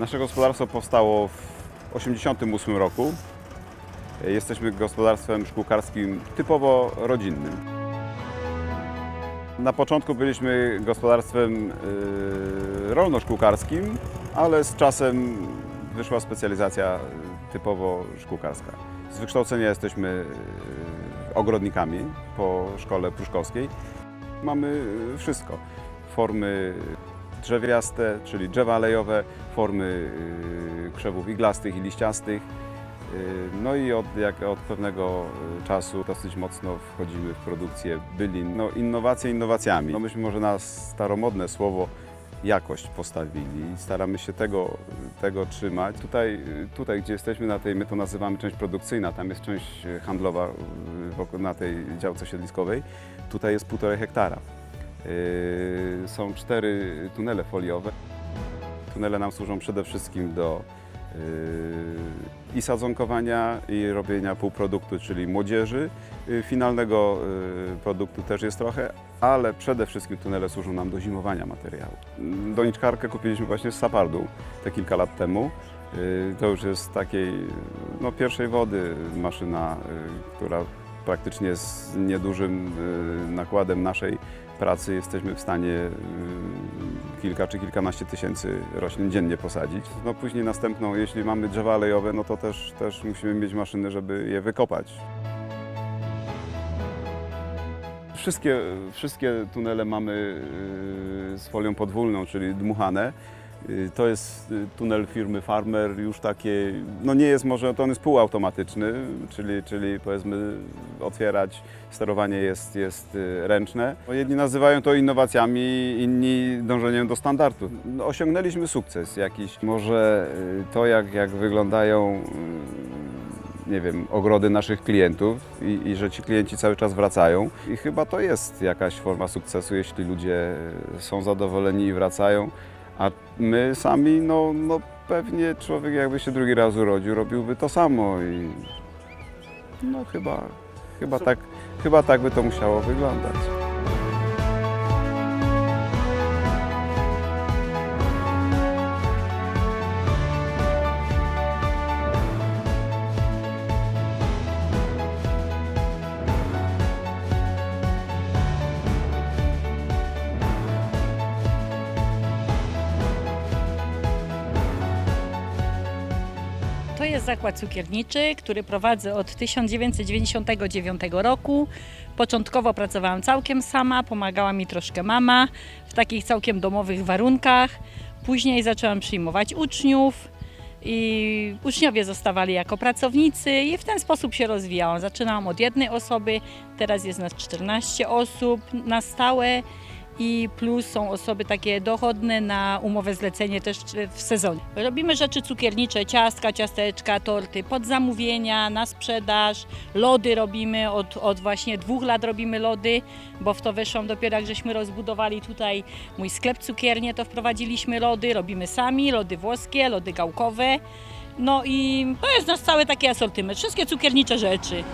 Nasze gospodarstwo powstało w 1988 roku. Jesteśmy gospodarstwem szkółkarskim typowo rodzinnym. Na początku byliśmy gospodarstwem yy, rolno-szkółkarskim, ale z czasem wyszła specjalizacja typowo szkółkarska. Z wykształcenia jesteśmy yy, ogrodnikami po szkole pruszkowskiej. Mamy yy, wszystko. Formy drzewiaste, czyli drzewa alejowe, formy yy, krzewów iglastych i liściastych. Yy, No i od, jak od pewnego y, czasu dosyć mocno wchodzimy w produkcję bylin. No, innowacje innowacjami. No myśmy może na staromodne słowo jakość postawili i staramy się tego, tego trzymać. Tutaj, tutaj, gdzie jesteśmy na tej, my to nazywamy część produkcyjna, tam jest część handlowa y, na tej działce siedliskowej. Tutaj jest półtorej hektara. Yy, Są cztery tunele foliowe. Tunele nam służą przede wszystkim do yy, i sadzonkowania, i robienia półproduktu, czyli młodzieży. Yy, Finalnego produktu też jest trochę, ale przede wszystkim tunele służą nam do zimowania materiału. Yy, Doniczkarkę kupiliśmy właśnie z Sapardu te kilka lat temu. To już jest takiej no, pierwszej wody maszyna, która praktycznie z niedużym yy, nakładem naszej pracy jesteśmy w stanie yy, kilka czy kilkanaście tysięcy roślin dziennie posadzić. No później następną, jeśli mamy drzewa alejowe, no to też, też musimy mieć maszyny, żeby je wykopać. Wszystkie, wszystkie tunele mamy z folią podwólną, czyli dmuchane. Yy, To jest yy, tunel firmy Farmer, już takie, no nie jest może, to on jest półautomatyczny, czyli, czyli powiedzmy otwierać, sterowanie jest, jest yy, ręczne. Jedni nazywają to innowacjami, inni dążeniem do standardu. No, osiągnęliśmy sukces jakiś. Może to, jak, jak wyglądają nie wiem, ogrody naszych klientów i, i że ci klienci cały czas wracają. I chyba to jest jakaś forma sukcesu, jeśli ludzie są zadowoleni i wracają, a my sami, no, no pewnie człowiek jakby się drugi raz urodził, robiłby to samo i no chyba, chyba, tak, chyba tak by to musiało wyglądać. To jest zakład cukierniczy, który prowadzę od 1999 roku. Początkowo pracowałam całkiem sama, pomagała mi troszkę mama w takich całkiem domowych warunkach. Później zaczęłam przyjmować uczniów i uczniowie zostawali jako pracownicy i w ten sposób się rozwijałam. Zaczynałam od jednej osoby, teraz jest nas 14 osób na stałe i plus są osoby takie dochodne na umowę zlecenie też w sezonie. Robimy rzeczy cukiernicze, ciastka, ciasteczka, torty pod zamówienia, na sprzedaż, lody robimy, od, od właśnie dwóch lat robimy lody, bo w to weszłam dopiero jak żeśmy rozbudowali tutaj mój sklep cukiernie, to wprowadziliśmy lody, robimy sami, lody włoskie, lody gałkowe. No i to jest nasz cały taki asortyment, wszystkie cukiernicze rzeczy.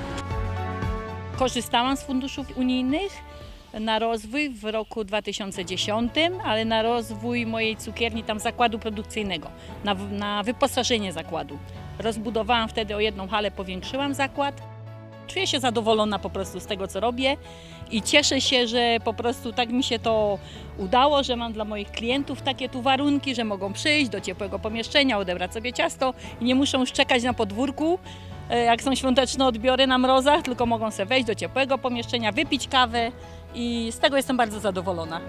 Korzystałam z funduszów unijnych na rozwój w roku 2010, ale na rozwój mojej cukierni, tam zakładu produkcyjnego, na, na wyposażenie zakładu. Rozbudowałam wtedy o jedną halę, powiększyłam zakład. Czuję się zadowolona po prostu z tego, co robię i cieszę się, że po prostu tak mi się to udało, że mam dla moich klientów takie tu warunki, że mogą przyjść do ciepłego pomieszczenia, odebrać sobie ciasto i nie muszą już czekać na podwórku, jak są świąteczne odbiory na mrozach, tylko mogą sobie wejść do ciepłego pomieszczenia, wypić kawę i z tego jestem bardzo zadowolona.